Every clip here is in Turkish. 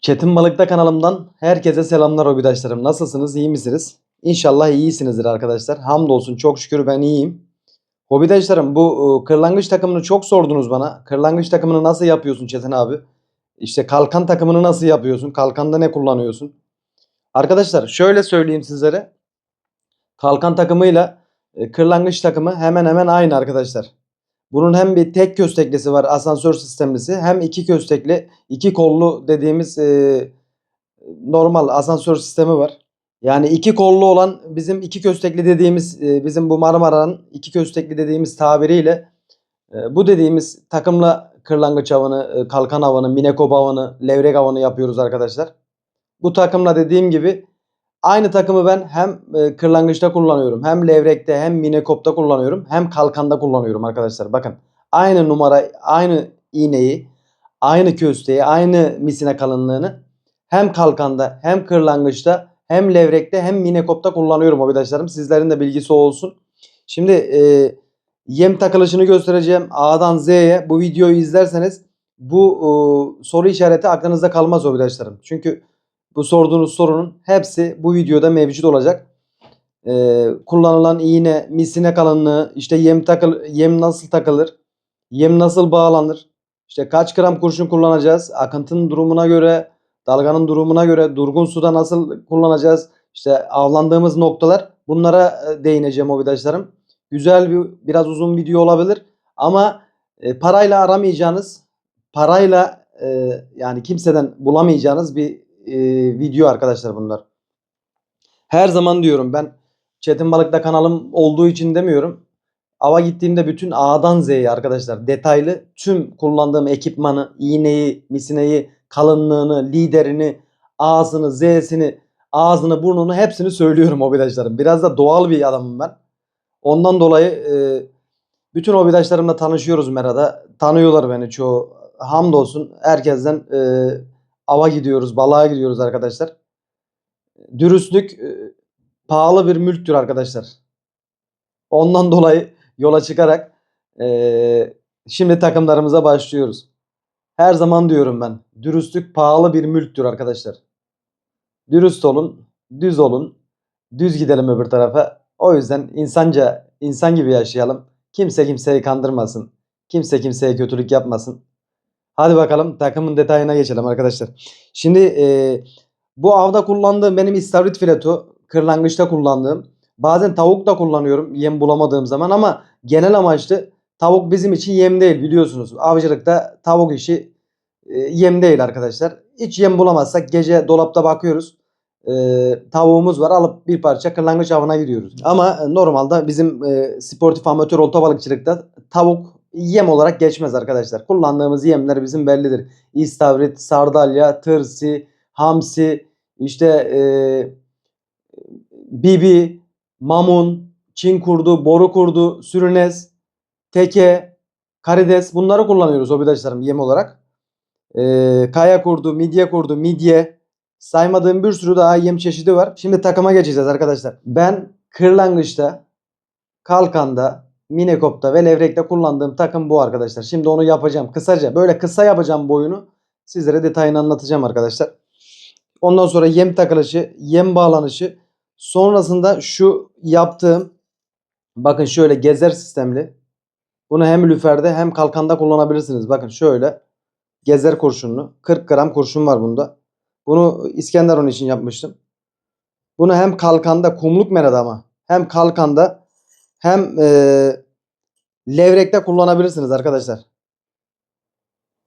Çetin Balık'ta kanalımdan herkese selamlar hobidaşlarım. Nasılsınız? iyi misiniz? İnşallah iyisinizdir arkadaşlar. Hamdolsun çok şükür ben iyiyim. Hobidaşlarım bu e, kırlangıç takımını çok sordunuz bana. Kırlangıç takımını nasıl yapıyorsun Çetin abi? İşte kalkan takımını nasıl yapıyorsun? Kalkanda ne kullanıyorsun? Arkadaşlar şöyle söyleyeyim sizlere. Kalkan takımıyla e, kırlangıç takımı hemen hemen aynı arkadaşlar. Bunun hem bir tek kösteklisi var asansör sistemlisi hem iki köstekli iki kollu dediğimiz e, normal asansör sistemi var. Yani iki kollu olan bizim iki köstekli dediğimiz e, bizim bu Marmara'nın iki köstekli dediğimiz tabiriyle e, bu dediğimiz takımla kırlangıç avını, e, kalkan avını, minekop avını, levrek avını yapıyoruz arkadaşlar. Bu takımla dediğim gibi aynı takımı ben hem e, kırlangıçta kullanıyorum, hem levrekte, hem minekopta kullanıyorum, hem kalkanda kullanıyorum arkadaşlar. Bakın aynı numara, aynı iğneyi, aynı kösteği, aynı misine kalınlığını hem kalkanda, hem kırlangıçta, hem levrekte, hem minekopta kullanıyorum arkadaşlarım. Sizlerin de bilgisi olsun. Şimdi e, yem takılışını göstereceğim A'dan Z'ye. Bu videoyu izlerseniz bu e, soru işareti aklınızda kalmaz arkadaşlarım. Çünkü bu sorduğunuz sorunun hepsi bu videoda mevcut olacak. Ee, kullanılan iğne, misine kalınlığı, işte yem takıl yem nasıl takılır, yem nasıl bağlanır, işte kaç gram kurşun kullanacağız, akıntının durumuna göre, dalganın durumuna göre, durgun suda nasıl kullanacağız, işte avlandığımız noktalar bunlara e, değineceğim arkadaşlarım. Güzel bir biraz uzun video olabilir ama e, parayla aramayacağınız, parayla e, yani kimseden bulamayacağınız bir e, video arkadaşlar bunlar. Her zaman diyorum ben Çetin Balık'ta kanalım olduğu için demiyorum. Ava gittiğimde bütün A'dan Z'ye arkadaşlar detaylı tüm kullandığım ekipmanı, iğneyi, misineyi, kalınlığını, liderini, ağzını, Z'sini, ağzını, burnunu hepsini söylüyorum hobidaşlarım. Biraz da doğal bir adamım ben. Ondan dolayı e, bütün hobidaşlarımla tanışıyoruz Mera'da. Tanıyorlar beni çoğu. Hamdolsun herkesten e, ava gidiyoruz, balığa gidiyoruz arkadaşlar. Dürüstlük e, pahalı bir mülktür arkadaşlar. Ondan dolayı yola çıkarak e, şimdi takımlarımıza başlıyoruz. Her zaman diyorum ben. Dürüstlük pahalı bir mülktür arkadaşlar. Dürüst olun, düz olun, düz gidelim öbür tarafa. O yüzden insanca, insan gibi yaşayalım. Kimse kimseyi kandırmasın. Kimse kimseye kötülük yapmasın. Hadi bakalım takımın detayına geçelim arkadaşlar. Şimdi e, bu avda kullandığım benim istavrit fileto. Kırlangıçta kullandığım. Bazen tavuk da kullanıyorum yem bulamadığım zaman ama genel amaçlı tavuk bizim için yem değil biliyorsunuz. Avcılıkta tavuk işi e, yem değil arkadaşlar. Hiç yem bulamazsak gece dolapta bakıyoruz. E, tavuğumuz var alıp bir parça kırlangıç avına gidiyoruz. Ama e, normalde bizim e, sportif amatör olta balıkçılıkta tavuk yem olarak geçmez arkadaşlar. Kullandığımız yemler bizim bellidir. İstavrit, sardalya, tırsi, hamsi, işte e, bibi, mamun, çin kurdu, boru kurdu, sürünez, teke, karides bunları kullanıyoruz hobidaşlarım yem olarak. E, kaya kurdu, midye kurdu, midye saymadığım bir sürü daha yem çeşidi var. Şimdi takıma geçeceğiz arkadaşlar. Ben kırlangıçta, kalkanda, Minekop'ta ve Levrek'te kullandığım takım bu arkadaşlar. Şimdi onu yapacağım. Kısaca böyle kısa yapacağım boyunu. Sizlere detayını anlatacağım arkadaşlar. Ondan sonra yem takılışı, yem bağlanışı. Sonrasında şu yaptığım bakın şöyle gezer sistemli. Bunu hem lüferde hem kalkanda kullanabilirsiniz. Bakın şöyle gezer kurşunlu. 40 gram kurşun var bunda. Bunu İskenderun için yapmıştım. Bunu hem kalkanda kumluk merada ama hem kalkanda hem e, levrekte kullanabilirsiniz arkadaşlar.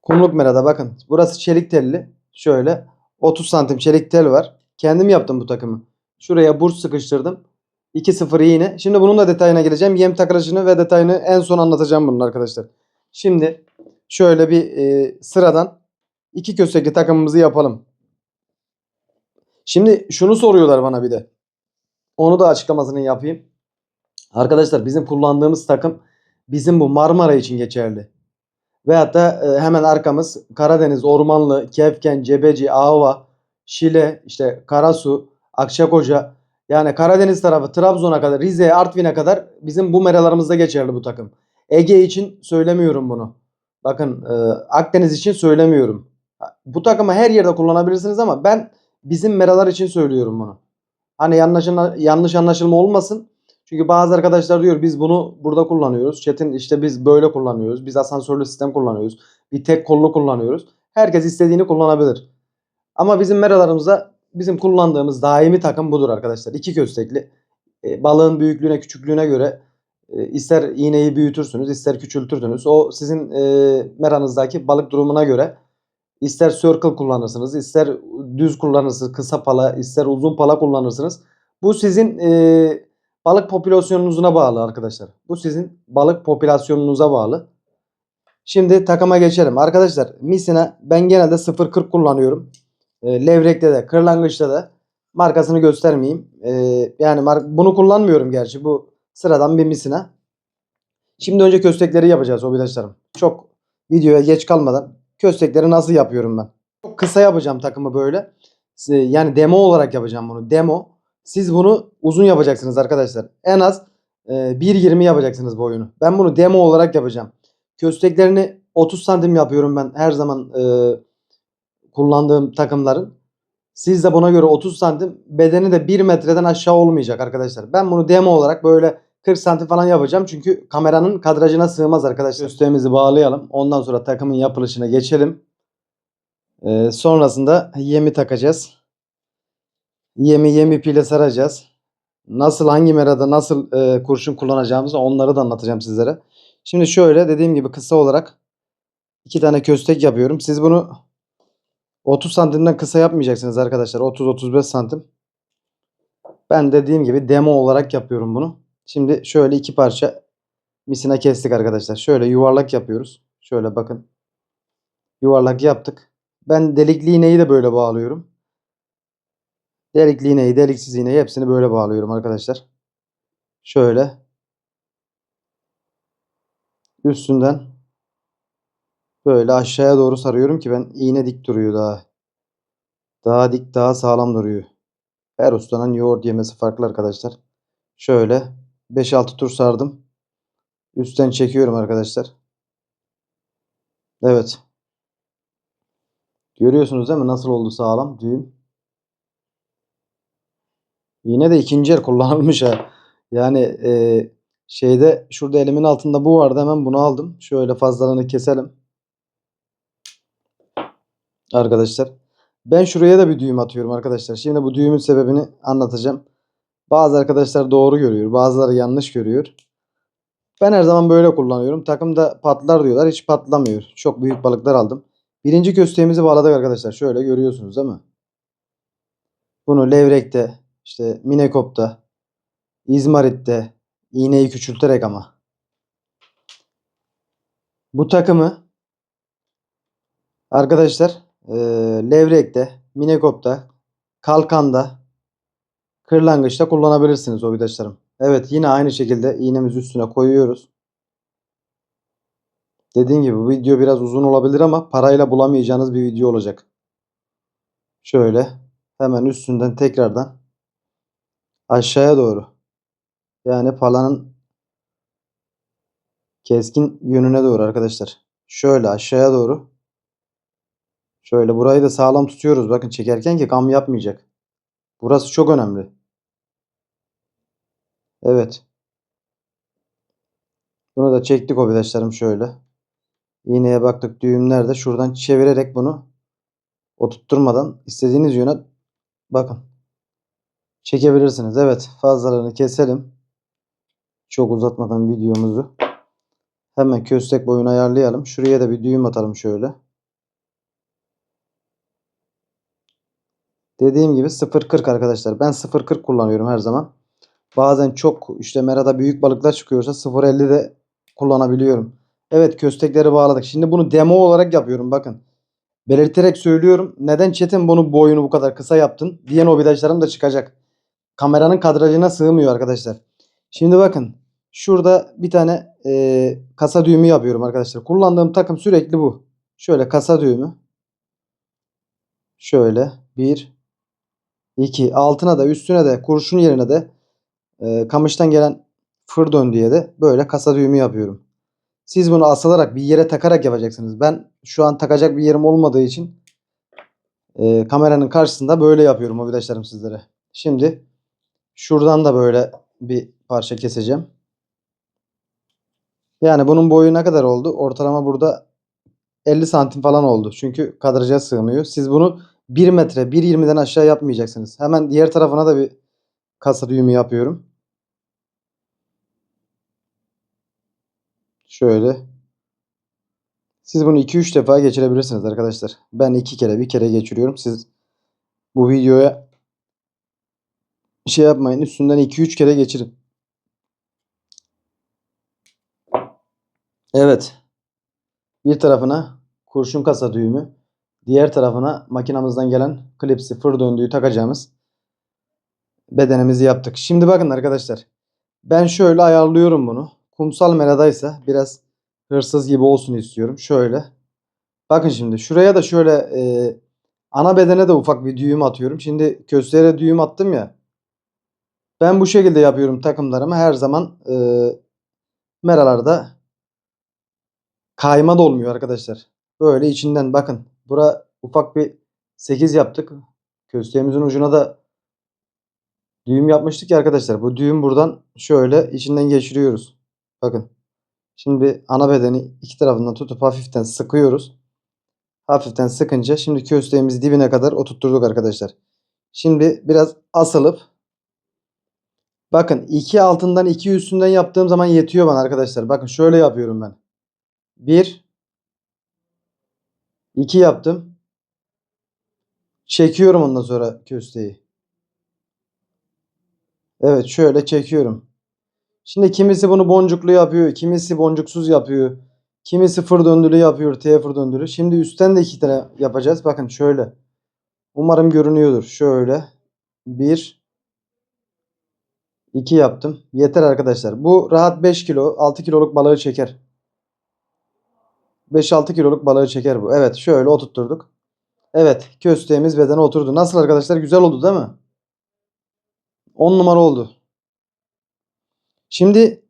Kumluk merada bakın. Burası çelik telli. Şöyle 30 santim çelik tel var. Kendim yaptım bu takımı. Şuraya burç sıkıştırdım. 2-0 iğne. Şimdi bunun da detayına geleceğim. Yem takılışını ve detayını en son anlatacağım bunun arkadaşlar. Şimdi şöyle bir e, sıradan iki köstekli takımımızı yapalım. Şimdi şunu soruyorlar bana bir de. Onu da açıklamasını yapayım. Arkadaşlar bizim kullandığımız takım bizim bu Marmara için geçerli. Veyahut da e, hemen arkamız Karadeniz, Ormanlı, Kefken, Cebeci, Ağva, Şile, işte Karasu, Akçakoca. Yani Karadeniz tarafı Trabzon'a kadar, Rize, Artvin'e kadar bizim bu meralarımızda geçerli bu takım. Ege için söylemiyorum bunu. Bakın e, Akdeniz için söylemiyorum. Bu takımı her yerde kullanabilirsiniz ama ben bizim meralar için söylüyorum bunu. Hani yanlış, yanlış anlaşılma olmasın. Çünkü bazı arkadaşlar diyor biz bunu burada kullanıyoruz. Çetin işte biz böyle kullanıyoruz. Biz asansörlü sistem kullanıyoruz. Bir tek kollu kullanıyoruz. Herkes istediğini kullanabilir. Ama bizim meralarımızda bizim kullandığımız daimi takım budur arkadaşlar. İki köstekli. E, balığın büyüklüğüne küçüklüğüne göre e, ister iğneyi büyütürsünüz ister küçültürsünüz. O sizin e, meranızdaki balık durumuna göre ister circle kullanırsınız ister düz kullanırsınız kısa pala ister uzun pala kullanırsınız. Bu sizin e, balık popülasyonunuza bağlı arkadaşlar. Bu sizin balık popülasyonunuza bağlı. Şimdi takıma geçelim. Arkadaşlar misina ben genelde 0.40 kullanıyorum. E, levrekte de kırlangıçta da markasını göstermeyeyim. E, yani bunu kullanmıyorum gerçi. Bu sıradan bir misina. Şimdi önce köstekleri yapacağız arkadaşlarım. Çok videoya geç kalmadan köstekleri nasıl yapıyorum ben. Çok kısa yapacağım takımı böyle. Size- Yani demo olarak yapacağım bunu. Demo. Siz bunu uzun yapacaksınız arkadaşlar. En az e, 1.20 yapacaksınız bu oyunu. Ben bunu demo olarak yapacağım. Kösteklerini 30 santim yapıyorum ben her zaman e, kullandığım takımların. Siz de buna göre 30 santim bedeni de 1 metreden aşağı olmayacak arkadaşlar. Ben bunu demo olarak böyle 40 santim falan yapacağım. Çünkü kameranın kadrajına sığmaz arkadaşlar. Kösteğimizi bağlayalım. Ondan sonra takımın yapılışına geçelim. Ee, sonrasında yemi takacağız. Yemi yem ipiyle saracağız. Nasıl hangi merada nasıl e, kurşun kullanacağımızı onları da anlatacağım sizlere. Şimdi şöyle dediğim gibi kısa olarak iki tane köstek yapıyorum. Siz bunu 30 santimden kısa yapmayacaksınız arkadaşlar. 30-35 santim. Ben dediğim gibi demo olarak yapıyorum bunu. Şimdi şöyle iki parça misina kestik arkadaşlar. Şöyle yuvarlak yapıyoruz. Şöyle bakın. Yuvarlak yaptık. Ben delikli iğneyi de böyle bağlıyorum. Delikli iğneyi, deliksiz iğneyi hepsini böyle bağlıyorum arkadaşlar. Şöyle. Üstünden böyle aşağıya doğru sarıyorum ki ben iğne dik duruyor daha. Daha dik, daha sağlam duruyor. Her ustanın yoğurt yemesi farklı arkadaşlar. Şöyle 5-6 tur sardım. Üstten çekiyorum arkadaşlar. Evet. Görüyorsunuz değil mi nasıl oldu sağlam düğüm. Yine de ikinci el kullanılmış ha. Yani e, şeyde şurada elimin altında bu vardı hemen bunu aldım. Şöyle fazlalığını keselim. Arkadaşlar. Ben şuraya da bir düğüm atıyorum arkadaşlar. Şimdi bu düğümün sebebini anlatacağım. Bazı arkadaşlar doğru görüyor. Bazıları yanlış görüyor. Ben her zaman böyle kullanıyorum. Takımda patlar diyorlar. Hiç patlamıyor. Çok büyük balıklar aldım. Birinci kösteğimizi bağladık arkadaşlar. Şöyle görüyorsunuz değil mi? Bunu levrekte, işte minekopta, izmaritte, iğneyi küçülterek ama. Bu takımı arkadaşlar e, levrekte, minekopta, kalkanda, kırlangıçta kullanabilirsiniz o vidaçlarım. Evet yine aynı şekilde iğnemizi üstüne koyuyoruz. Dediğim gibi bu video biraz uzun olabilir ama parayla bulamayacağınız bir video olacak. Şöyle hemen üstünden tekrardan aşağıya doğru. Yani palanın keskin yönüne doğru arkadaşlar. Şöyle aşağıya doğru. Şöyle burayı da sağlam tutuyoruz. Bakın çekerken ki kam yapmayacak. Burası çok önemli. Evet. Bunu da çektik arkadaşlarım şöyle. İğneye baktık düğüm nerede. Şuradan çevirerek bunu oturtturmadan istediğiniz yöne bakın. Çekebilirsiniz. Evet fazlalarını keselim. Çok uzatmadan videomuzu. Hemen köstek boyunu ayarlayalım. Şuraya da bir düğüm atalım şöyle. Dediğim gibi 0.40 arkadaşlar. Ben 0.40 kullanıyorum her zaman. Bazen çok işte merada büyük balıklar çıkıyorsa 0.50 de kullanabiliyorum. Evet köstekleri bağladık. Şimdi bunu demo olarak yapıyorum bakın. Belirterek söylüyorum. Neden Çetin bunu boyunu bu kadar kısa yaptın diyen obidaşlarım da çıkacak. Kameranın kadrajına sığmıyor arkadaşlar. Şimdi bakın. Şurada bir tane e, kasa düğümü yapıyorum arkadaşlar. Kullandığım takım sürekli bu. Şöyle kasa düğümü. Şöyle. Bir. iki. Altına da üstüne de kurşun yerine de e, kamıştan gelen fır döndüye de böyle kasa düğümü yapıyorum. Siz bunu asılarak bir yere takarak yapacaksınız. Ben şu an takacak bir yerim olmadığı için e, kameranın karşısında böyle yapıyorum arkadaşlarım sizlere. Şimdi şuradan da böyle bir parça keseceğim. Yani bunun boyu ne kadar oldu? Ortalama burada 50 santim falan oldu. Çünkü kadraja sığmıyor. Siz bunu 1 metre 1.20'den aşağı yapmayacaksınız. Hemen diğer tarafına da bir kasa düğümü yapıyorum. Şöyle. Siz bunu 2-3 defa geçirebilirsiniz arkadaşlar. Ben 2 kere bir kere geçiriyorum. Siz bu videoya şey yapmayın. Üstünden 2-3 kere geçirin. Evet. Bir tarafına kurşun kasa düğümü. Diğer tarafına makinamızdan gelen klipsi fır döndüğü takacağımız bedenimizi yaptık. Şimdi bakın arkadaşlar. Ben şöyle ayarlıyorum bunu. Kumsal meradaysa biraz hırsız gibi olsun istiyorum. Şöyle. Bakın şimdi şuraya da şöyle e, ana bedene de ufak bir düğüm atıyorum. Şimdi kösteğe düğüm attım ya. Ben bu şekilde yapıyorum takımlarımı. Her zaman e, meralarda kayma da olmuyor arkadaşlar. Böyle içinden bakın. Bura ufak bir 8 yaptık. Kösteğimizin ucuna da düğüm yapmıştık ya arkadaşlar. Bu düğüm buradan şöyle içinden geçiriyoruz. Bakın. Şimdi ana bedeni iki tarafından tutup hafiften sıkıyoruz. Hafiften sıkınca şimdi kösteğimizi dibine kadar oturtturduk arkadaşlar. Şimdi biraz asılıp bakın iki altından iki üstünden yaptığım zaman yetiyor bana arkadaşlar. Bakın şöyle yapıyorum ben. 1 2 yaptım. Çekiyorum ondan sonra kösteği. Evet şöyle çekiyorum. Şimdi kimisi bunu boncuklu yapıyor. Kimisi boncuksuz yapıyor. Kimisi fır döndülü yapıyor. T fır döndülü. Şimdi üstten de iki tane yapacağız. Bakın şöyle. Umarım görünüyordur. Şöyle. Bir. İki yaptım. Yeter arkadaşlar. Bu rahat 5 kilo 6 kiloluk balığı çeker. 5-6 kiloluk balığı çeker bu. Evet şöyle oturtturduk. Evet kösteğimiz bedene oturdu. Nasıl arkadaşlar? Güzel oldu değil mi? 10 numara oldu. Şimdi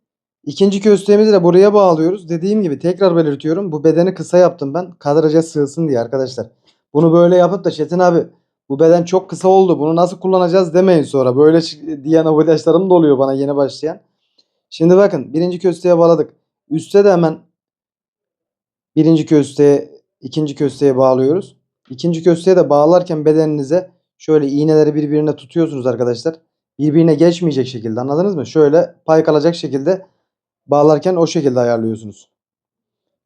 ikinci kösteğimizi de buraya bağlıyoruz. Dediğim gibi tekrar belirtiyorum. Bu bedeni kısa yaptım ben. Kadraja sığsın diye arkadaşlar. Bunu böyle yapıp da Çetin abi bu beden çok kısa oldu. Bunu nasıl kullanacağız demeyin sonra. Böyle diyen arkadaşlarım da oluyor bana yeni başlayan. Şimdi bakın birinci kösteğe bağladık. Üste de hemen birinci kösteğe ikinci kösteğe bağlıyoruz. İkinci kösteğe de bağlarken bedeninize şöyle iğneleri birbirine tutuyorsunuz arkadaşlar birbirine geçmeyecek şekilde anladınız mı? Şöyle pay kalacak şekilde bağlarken o şekilde ayarlıyorsunuz.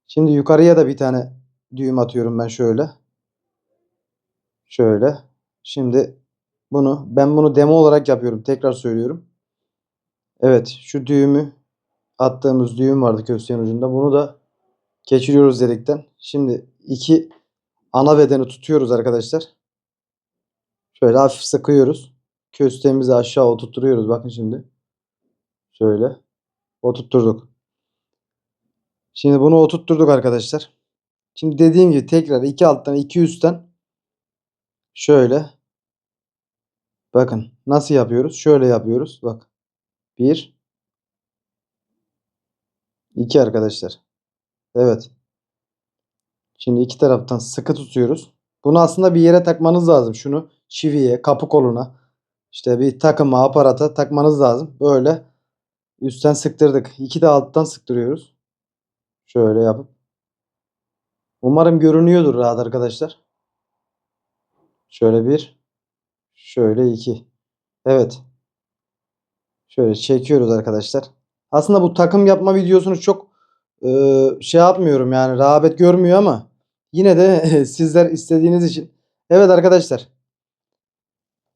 Şimdi yukarıya da bir tane düğüm atıyorum ben şöyle. Şöyle. Şimdi bunu ben bunu demo olarak yapıyorum. Tekrar söylüyorum. Evet şu düğümü attığımız düğüm vardı kösteğin ucunda. Bunu da geçiriyoruz dedikten. Şimdi iki ana bedeni tutuyoruz arkadaşlar. Şöyle hafif sıkıyoruz. Kösteğimizi aşağı oturtturuyoruz. Bakın şimdi. Şöyle. Oturtturduk. Şimdi bunu oturtturduk arkadaşlar. Şimdi dediğim gibi tekrar iki alttan iki üstten şöyle bakın nasıl yapıyoruz? Şöyle yapıyoruz. Bak. Bir iki arkadaşlar. Evet. Şimdi iki taraftan sıkı tutuyoruz. Bunu aslında bir yere takmanız lazım. Şunu çiviye, kapı koluna işte bir takıma, aparata takmanız lazım. Böyle üstten sıktırdık. İki de alttan sıktırıyoruz. Şöyle yapıp. Umarım görünüyordur rahat arkadaşlar. Şöyle bir. Şöyle iki. Evet. Şöyle çekiyoruz arkadaşlar. Aslında bu takım yapma videosunu çok e, şey yapmıyorum yani rağbet görmüyor ama yine de sizler istediğiniz için. Evet arkadaşlar.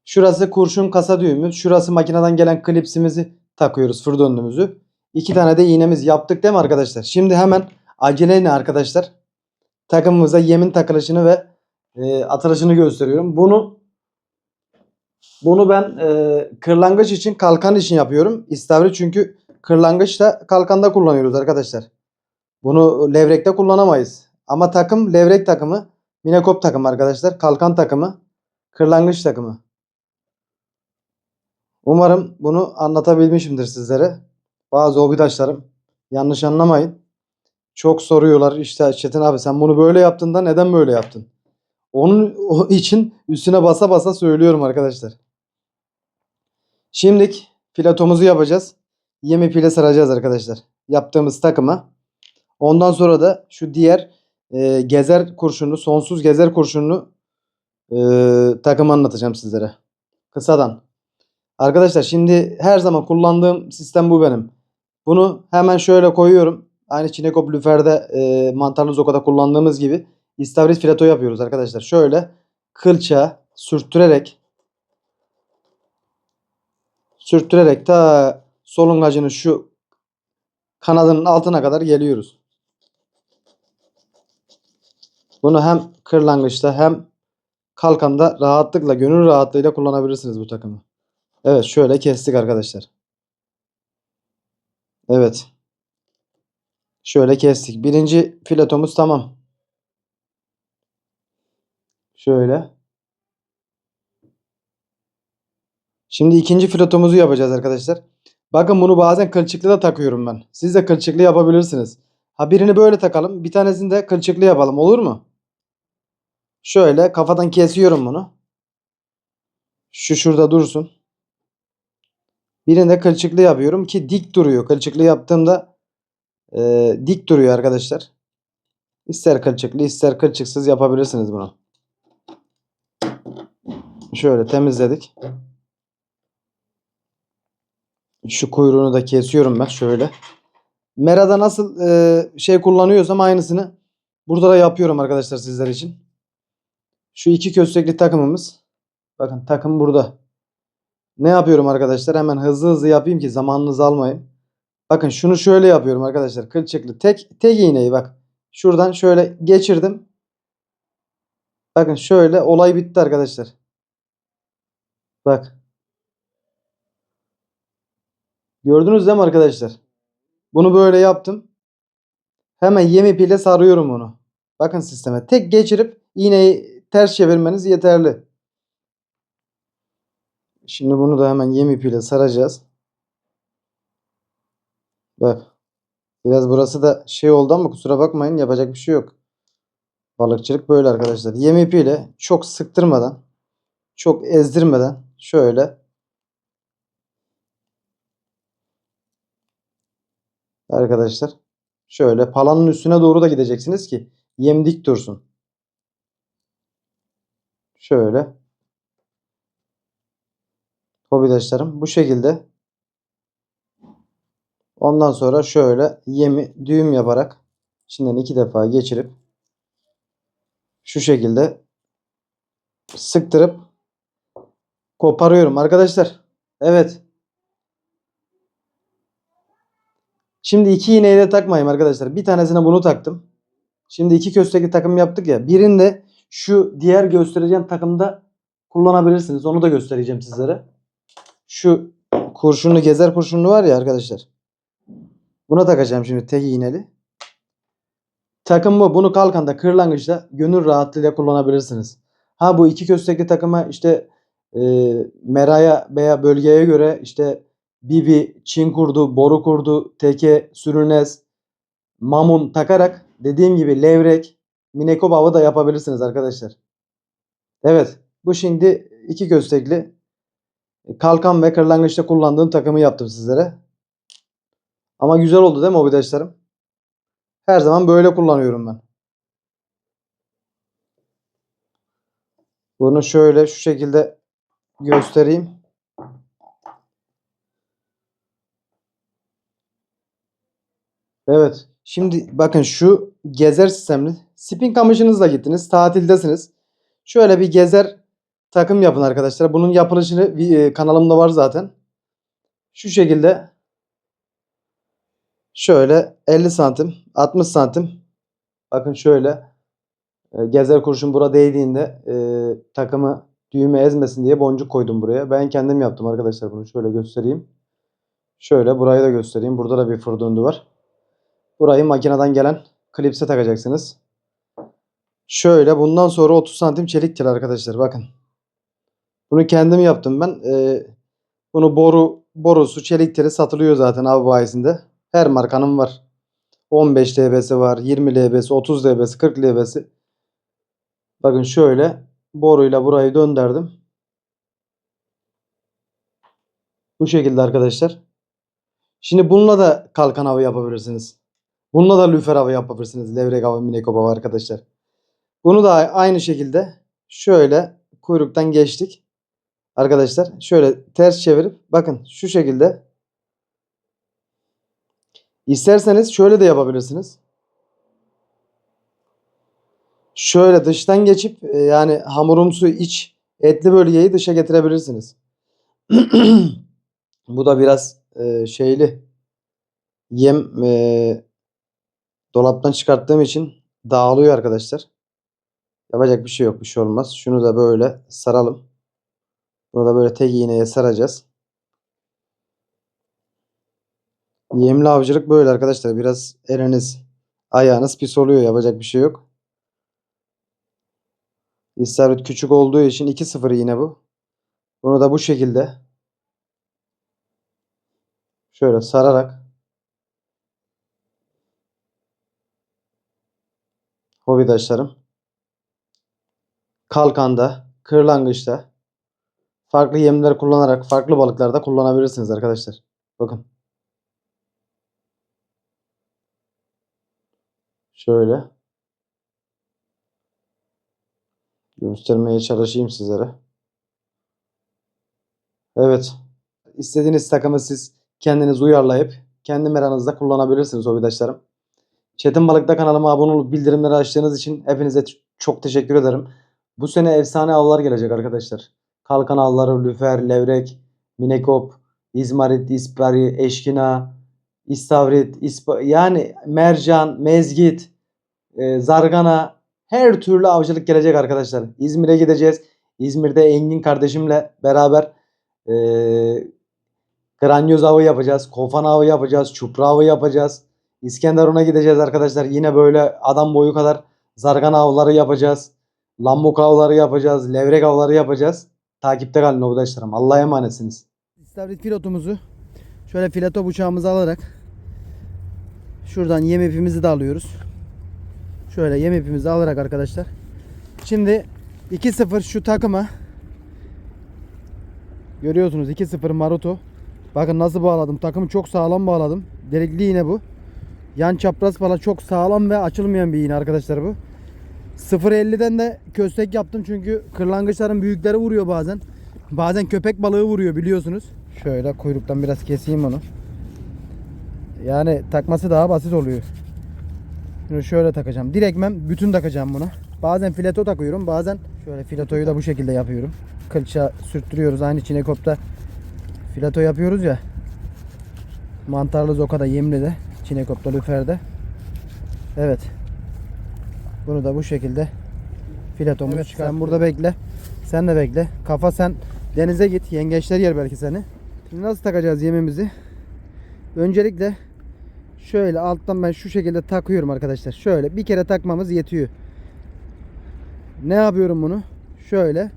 Şurası kurşun kasa düğümü. Şurası makineden gelen klipsimizi takıyoruz fır döndüğümüzü. İki tane de iğnemiz yaptık değil mi arkadaşlar? Şimdi hemen aceleyle arkadaşlar takımımıza yemin takılışını ve e, atılışını gösteriyorum. Bunu bunu ben e, kırlangıç için kalkan için yapıyorum. İstavrit çünkü kırlangıçta kalkanda kullanıyoruz arkadaşlar. Bunu levrekte kullanamayız. Ama takım levrek takımı, minekop takımı arkadaşlar. Kalkan takımı, kırlangıç takımı. Umarım bunu anlatabilmişimdir sizlere. Bazı hobidaşlarım yanlış anlamayın. Çok soruyorlar işte Çetin abi sen bunu böyle yaptın da neden böyle yaptın? Onun için üstüne basa basa söylüyorum arkadaşlar. Şimdilik filatomuzu yapacağız. Yem ipiyle saracağız arkadaşlar. Yaptığımız takıma. Ondan sonra da şu diğer e, gezer kurşunlu, sonsuz gezer kurşunlu e, takımı anlatacağım sizlere. Kısadan. Arkadaşlar şimdi her zaman kullandığım sistem bu benim. Bunu hemen şöyle koyuyorum. Aynı Çinekop lüferde e, mantarlı zokada kullandığımız gibi istavrit fileto yapıyoruz arkadaşlar. Şöyle kılça sürttürerek sürttürerek ta solungacının şu kanadının altına kadar geliyoruz. Bunu hem kırlangıçta hem kalkanda rahatlıkla, gönül rahatlığıyla kullanabilirsiniz bu takımı. Evet şöyle kestik arkadaşlar. Evet. Şöyle kestik. Birinci filetomuz tamam. Şöyle. Şimdi ikinci filotomuzu yapacağız arkadaşlar. Bakın bunu bazen kılçıklı da takıyorum ben. Siz de kılçıklı yapabilirsiniz. Ha birini böyle takalım. Bir tanesini de kılçıklı yapalım. Olur mu? Şöyle kafadan kesiyorum bunu. Şu şurada dursun. Birini de kılçıklı yapıyorum ki dik duruyor. Kılçıklı yaptığımda e, dik duruyor arkadaşlar. İster kılçıklı ister kılçıksız yapabilirsiniz bunu. Şöyle temizledik. Şu kuyruğunu da kesiyorum ben şöyle. Merada nasıl e, şey kullanıyorsam aynısını burada da yapıyorum arkadaşlar sizler için. Şu iki köstekli takımımız. Bakın takım burada. Ne yapıyorum arkadaşlar? Hemen hızlı hızlı yapayım ki zamanınızı almayayım. Bakın şunu şöyle yapıyorum arkadaşlar. Kılçıklı tek tek iğneyi bak. Şuradan şöyle geçirdim. Bakın şöyle olay bitti arkadaşlar. Bak. Gördünüz değil mi arkadaşlar? Bunu böyle yaptım. Hemen yem ipiyle sarıyorum onu. Bakın sisteme. Tek geçirip iğneyi ters çevirmeniz yeterli. Şimdi bunu da hemen yem ipiyle saracağız. Bak. Biraz burası da şey oldu ama kusura bakmayın yapacak bir şey yok. Balıkçılık böyle arkadaşlar. Yem ipiyle çok sıktırmadan, çok ezdirmeden şöyle. Arkadaşlar şöyle palanın üstüne doğru da gideceksiniz ki yem dik dursun. Şöyle. Hobidaşlarım bu şekilde. Ondan sonra şöyle yemi düğüm yaparak içinden iki defa geçirip şu şekilde sıktırıp koparıyorum arkadaşlar. Evet. Şimdi iki iğneyi de takmayayım arkadaşlar. Bir tanesine bunu taktım. Şimdi iki köstekli takım yaptık ya. Birinde şu diğer göstereceğim takımda kullanabilirsiniz. Onu da göstereceğim sizlere. Şu kurşunlu gezer kurşunlu var ya arkadaşlar. Buna takacağım şimdi tek iğneli. Takım bu. Bunu kalkanda kırlangıçta gönül rahatlığıyla kullanabilirsiniz. Ha bu iki köstekli takıma işte e, meraya veya bölgeye göre işte bibi, çin kurdu, boru kurdu, teke, sürünez, mamun takarak dediğim gibi levrek, minekop avı da yapabilirsiniz arkadaşlar. Evet. Bu şimdi iki köstekli kalkan ve kırlangıçta kullandığım takımı yaptım sizlere. Ama güzel oldu değil mi hobidaşlarım? Her zaman böyle kullanıyorum ben. Bunu şöyle şu şekilde göstereyim. Evet. Şimdi bakın şu gezer sistemli. Spin kamışınızla gittiniz. Tatildesiniz. Şöyle bir gezer takım yapın arkadaşlar. Bunun yapılışını e, kanalımda var zaten. Şu şekilde şöyle 50 santim 60 santim bakın şöyle e, gezer kurşun bura değdiğinde e, takımı düğme ezmesin diye boncuk koydum buraya. Ben kendim yaptım arkadaşlar bunu şöyle göstereyim. Şöyle burayı da göstereyim. Burada da bir fır döndü var. Burayı makineden gelen klipse takacaksınız. Şöyle bundan sonra 30 santim çelik tel arkadaşlar bakın. Bunu kendim yaptım ben. Ee, bunu boru borusu çelik teli satılıyor zaten av bayisinde. Her markanın var. 15 LB'si var, 20 LB'si, 30 LB'si, 40 LB'si. Bakın şöyle boruyla burayı döndürdüm. Bu şekilde arkadaşlar. Şimdi bununla da kalkan avı yapabilirsiniz. Bununla da lüfer avı yapabilirsiniz. Levrek avı, minekop avı arkadaşlar. Bunu da aynı şekilde şöyle kuyruktan geçtik. Arkadaşlar şöyle ters çevirip bakın şu şekilde İsterseniz şöyle de yapabilirsiniz. Şöyle dıştan geçip e, yani hamurumsu iç etli bölgeyi dışa getirebilirsiniz. Bu da biraz e, şeyli. Yem e, dolaptan çıkarttığım için dağılıyor arkadaşlar. Yapacak bir şey yok. Bir şey olmaz. Şunu da böyle saralım. Bunu da böyle tek iğneye saracağız. Yemli avcılık böyle arkadaşlar. Biraz eliniz ayağınız pis oluyor. Yapacak bir şey yok. İstavrit küçük olduğu için 2-0 yine bu. Bunu da bu şekilde şöyle sararak hobidaşlarım kalkanda, kırlangıçta farklı yemler kullanarak farklı balıklarda kullanabilirsiniz arkadaşlar. Bakın. Şöyle göstermeye çalışayım sizlere. Evet. İstediğiniz takımı siz kendiniz uyarlayıp kendi meranızda kullanabilirsiniz hobidaşlarım. Çetin Balık'ta kanalıma abone olup bildirimleri açtığınız için hepinize çok teşekkür ederim. Bu sene efsane avlar gelecek arkadaşlar. Kalkan avları, lüfer, levrek, minekop, izmarit, ispari, eşkina, istavrit, ispa yani mercan, mezgit, e, zargana her türlü avcılık gelecek arkadaşlar. İzmir'e gideceğiz. İzmir'de Engin kardeşimle beraber e, granyoz avı yapacağız. Kofan avı yapacağız. Çupra avı yapacağız. İskenderun'a gideceğiz arkadaşlar. Yine böyle adam boyu kadar zargana avları yapacağız. Lambok avları yapacağız. Levrek avları yapacağız. Takipte kalın arkadaşlarım. Allah'a emanetsiniz. İstavrit filotumuzu şöyle fileto bıçağımızı alarak şuradan yem ipimizi de alıyoruz. Şöyle yem ipimizi alarak arkadaşlar. Şimdi 2-0 şu takıma görüyorsunuz 2-0 Maruto. Bakın nasıl bağladım. Takımı çok sağlam bağladım. Delikli iğne bu. Yan çapraz falan çok sağlam ve açılmayan bir iğne arkadaşlar bu. 0.50'den de köstek yaptım çünkü kırlangıçların büyükleri vuruyor bazen. Bazen köpek balığı vuruyor biliyorsunuz. Şöyle kuyruktan biraz keseyim onu. Yani takması daha basit oluyor. Şunu şöyle takacağım. Direktmen bütün takacağım bunu. Bazen fileto takıyorum. Bazen şöyle filetoyu da bu şekilde yapıyorum. Kılça sürttürüyoruz. Aynı çinekopta fileto yapıyoruz ya. Mantarlı zokada yemli de. Çinekopta lüferde. Evet. Bunu da bu şekilde filetomuz Evet. Sen burada bekle. Sen de bekle. Kafa sen denize git. Yengeçler yer belki seni. Şimdi nasıl takacağız yemimizi? Öncelikle şöyle alttan ben şu şekilde takıyorum arkadaşlar. Şöyle bir kere takmamız yetiyor. Ne yapıyorum bunu? Şöyle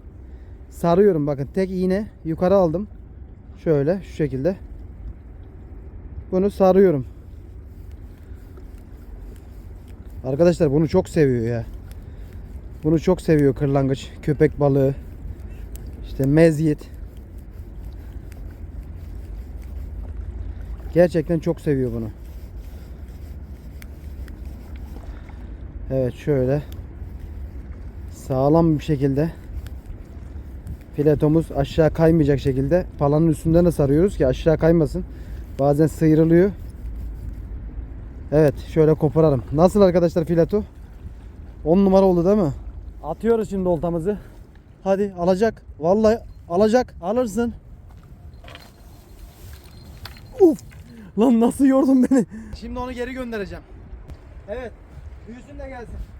sarıyorum bakın tek iğne yukarı aldım. Şöyle şu şekilde. Bunu sarıyorum. Arkadaşlar bunu çok seviyor ya. Bunu çok seviyor kırlangıç, köpek balığı, işte mezgit. Gerçekten çok seviyor bunu. Evet şöyle sağlam bir şekilde filetomuz aşağı kaymayacak şekilde palanın üstünden de sarıyoruz ki aşağı kaymasın. Bazen sıyrılıyor. Evet şöyle koparalım. Nasıl arkadaşlar fileto? 10 numara oldu değil mi? Atıyoruz şimdi oltamızı. Hadi alacak. Vallahi alacak. Alırsın. Uf. Lan nasıl yordun beni? Şimdi onu geri göndereceğim. Evet. Büyüsün de gelsin.